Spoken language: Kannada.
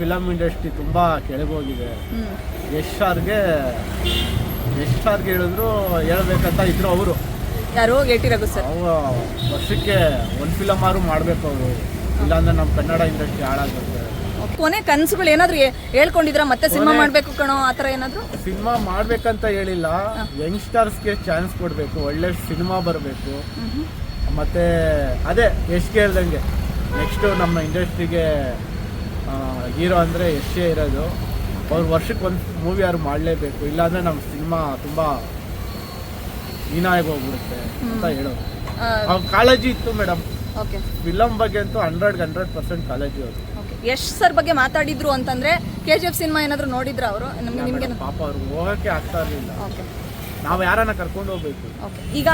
ಫಿಲಮ್ ಇಂಡಸ್ಟ್ರಿ ತುಂಬ ಕೆಳಗೋಗಿದೆ ಎಷ್ಟಾರ್ಗೆ ಯಶ್ ಸರ್ಗೆ ಯಶ್ ಸರ್ಗೆ ಹೇಳಿದ್ರು ಹೇಳ್ಬೇಕಂತ ಇದ್ರು ಅವರು. ಯಾರು ಗೆ ಟಿ ರಘು ಸರ್. ವರ್ಷಕ್ಕೆ ಒಂದು ಫಿಲಮ್ ಆದ್ರೂ ಮಾಡಬೇಕು ಅವರು. ಇಲ್ಲಾಂದ್ರೆ ನಮ್ಮ ಕನ್ನಡ ಇಂಡಸ್ಟ್ರಿ ಹಾಳಾಗುತ್ತೆ. ಕೊನೆ ಕನಸುಗಳು ಏನಾದ್ರು ಹೇಳ್ಕೊಂಡಿದ್ರ? ಮತ್ತೆ ಸಿನಿಮಾ ಮಾಡ್ಬೇಕು ಕಣೋ ಆ ಥರ ಏನಾದ್ರು? ಸಿನಿಮಾ ಮಾಡ್ಬೇಕಂತ ಹೇಳಿಲ್ಲ. ಯಂಗ್ಸ್ಟರ್ಸ್ಗೆ ಚಾನ್ಸ್ ಕೊಡಬೇಕು ಒಳ್ಳೆ ಸಿನಿಮಾ ಬರಬೇಕು. ಮತ್ತೆ ಅದೇ ಎಷ್ಟು ಹೇಳ್ದಂಗೆ ನೆಕ್ಸ್ಟು ನಮ್ಮ ಇಂಡಸ್ಟ್ರಿಗೆ ಹೀರೋ ಅಂದರೆ ಎಷ್ಟೇ ಇರೋದು. ಅವ್ರು ವರ್ಷಕ್ಕೆ ಒಂದು ಮೂವಿ ಯಾರು ಮಾಡಲೇಬೇಕು. ಇಲ್ಲಾಂದರೆ ನಮ್ಮ ಸಿನಿಮಾ ತುಂಬ ಹೀನಾಗಿ ಹೋಗ್ಬಿಡುತ್ತೆ ಅಂತ ಹೇಳೋದು. ಅವ್ರ ಕಾಳಜಿ ಇತ್ತು ಮೇಡಮ್. ಓಕೆ. ಫಿಲಮ್ ಬಗ್ಗೆ ಅಂತೂ ಹಂಡ್ರೆಡ್ ಹಂಡ್ರೆಡ್ ಪರ್ಸೆಂಟ್ ಕಾಳಜಿ ಅವರು ಓಕೆ. ಯಶ್ ಸರ್ ಬಗ್ಗೆ ಮಾತಾಡಿದ್ರು ಅಂತಂದ್ರೆ ಕೆ ಜಿ ಎಫ್ ಸಿನಿಮಾ ಏನಾದ್ರು ನೋಡಿದ್ರ ಅವರು? ನಮಗೆ ನಿಮ್ಗೆ ಪಾಪ ಅವ್ರು ಹೋಗಕ್ಕೆ ಆಗ್ತಾ ಇರಲಿಲ್ಲ. ನಾವು ಯಾರನ್ನ ಕರ್ಕೊಂಡು ಹೋಗ್ಬೇಕು? ಈಗ